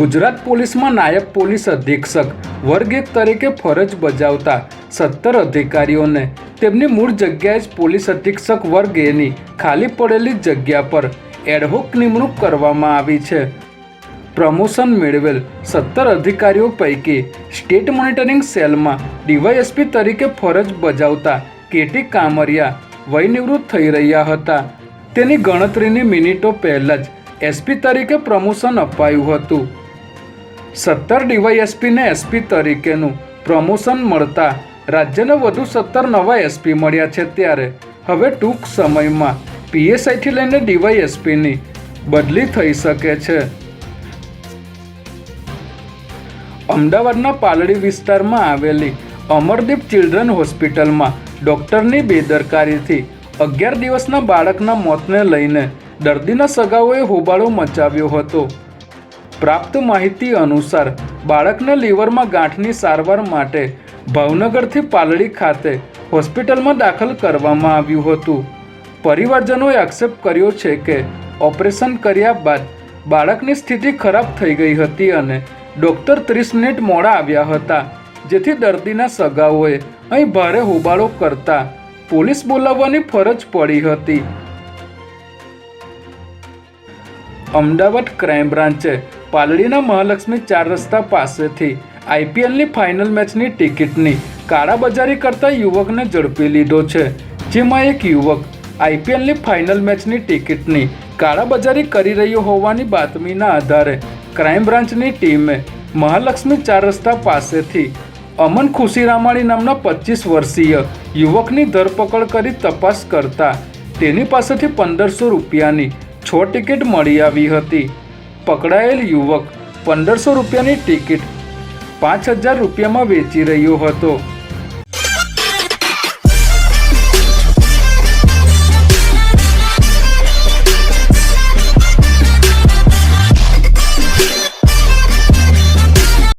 ગુજરાત પોલીસમાં નાયબ પોલીસ અધિક્ષક વર્ગ તરીકે ફરજ બજાવતા સત્તર અધિકારીઓને તેમની મૂળ જગ્યાએ જ પોલીસ અધિક્ષક વર્ગ એની ખાલી પડેલી જગ્યા પર એડહોક નિમણૂક કરવામાં આવી છે. પ્રમોશન મેળવેલ સત્તર અધિકારીઓ પૈકી સ્ટેટ મોનિટરિંગ સેલમાં ડીવાયએસપી તરીકે ફરજ બજાવતા કેટી કામરિયા વયનિવૃત્ત થઈ રહ્યા હતા. તેની ગણતરીની મિનિટો પહેલાં જ એસપી તરીકે પ્રમોશન અપાયું હતું. સત્તર ડીવાયએસપીને એસપી તરીકેનું પ્રમોશન મળતા રાજ્યને વધુ સત્તર નવા એસપી મળ્યા છે ત્યારે. હવે ટૂંક સમયમાં પીએસઆઈથી લઈને ડીવાયએસપીની બદલી થઈ શકે છે. અમદાવાદના પાલડી વિસ્તારમાં આવેલી અમરદીપ ચિલ્ડ્રન હોસ્પિટલમાં ડૉક્ટરની બેદરકારીથી અગિયાર દિવસના બાળકના મોતને લઈને દર્દીના સગાઓએ હોબાળો મચાવ્યો હતો. પ્રાપ્ત માહિતી અનુસાર બાળકને લીવરમાં ગાંઠની સારવાર માટે ભાવનગરથી પાલડી ખાતે હોસ્પિટલમાં દાખલ કરવામાં આવ્યું હતું. પરિવારજનોએ આક્ષેપ કર્યો છે કે ઓપરેશન કર્યા બાદ બાળકની સ્થિતિ ખરાબ થઈ ગઈ હતી અને ડૉક્ટર ત્રીસ મિનિટ મોડા આવ્યા હતા, જેથી દર્દીના સગાઓએ અહીં ભારે હોબાળો કરતા પોલીસ બોલાવવાની ફરજ પડી હતી. અમદાવાદ ક્રાઇમ બ્રાન્ચે પાલડીના મહાલક્ષ્મી ચાર રસ્તા પાસેથી આઈપીએલની ફાઇનલ મેચની ટિકિટની કાળાબજારી કરતા યુવકને ઝડપી લીધો છે, જેમાં એક યુવક આઈપીએલની ફાઇનલ મેચની ટિકિટની કાળાબજારી કરી રહ્યો હોવાની બાતમીના આધારે ક્રાઇમ બ્રાન્ચની ટીમે મહાલક્ષ્મી ચાર રસ્તા પાસેથી અમન ખુશી રામાણી નામના પચીસ વર્ષીય યુવકની ધરપકડ કરી તપાસ કરતા તેની પાસેથી પંદરસો રૂપિયાની છ ટિકિટ મળી આવી હતી. પકડાયેલ યુવક પંદરસો રૂપિયાની ટિકિટ પાંચ હજાર રૂપિયામાં વેચી રહ્યો હતો.